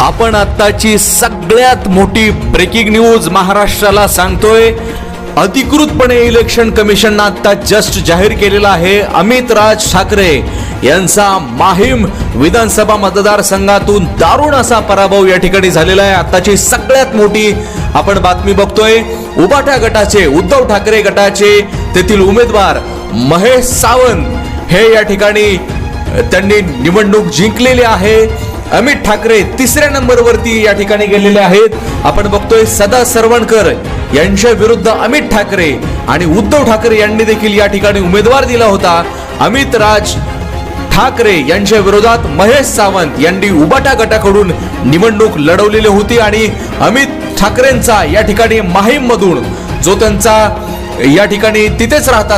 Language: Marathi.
आपण आत्ताची सगळ्यात मोठी ब्रेकिंग न्यूज महाराष्ट्राला सांगतोय. अधिकृतपणे इलेक्शन कमिशननं आता जस्ट जाहीर केलेला आहे अमित राज ठाकरे. यांचा माहीम विधानसभा मतदारसंघातून दारुण असा पराभव या ठिकाणी झालेला आहे. आताची सगळ्यात मोठी आपण बातमी बघतोय. उबाटा गटाचे उद्धव ठाकरे गटाचे तेथील उमेदवार महेश सावंत हे या ठिकाणी त्यांनी निवडणूक जिंकलेली आहे. अमित ठाकरे तिसऱ्या नंबरवरती या ठिकाणी गेलेले आहेत. आपण बघतोय सदा सरवणकर यांच्या विरुद्ध अमित ठाकरे आणि उद्धव ठाकरे यांनी देखील या ठिकाणी उमेदवार दिला होता. अमित राज ठाकरे यांच्या विरोधात महेश सावंत यांनी उबाटा गटाकडून निवडणूक लढवलेली होती आणि अमित ठाकरेंचा या ठिकाणी माहीम मधून जो त्यांचा या ठिकाणी तिथेच राहतात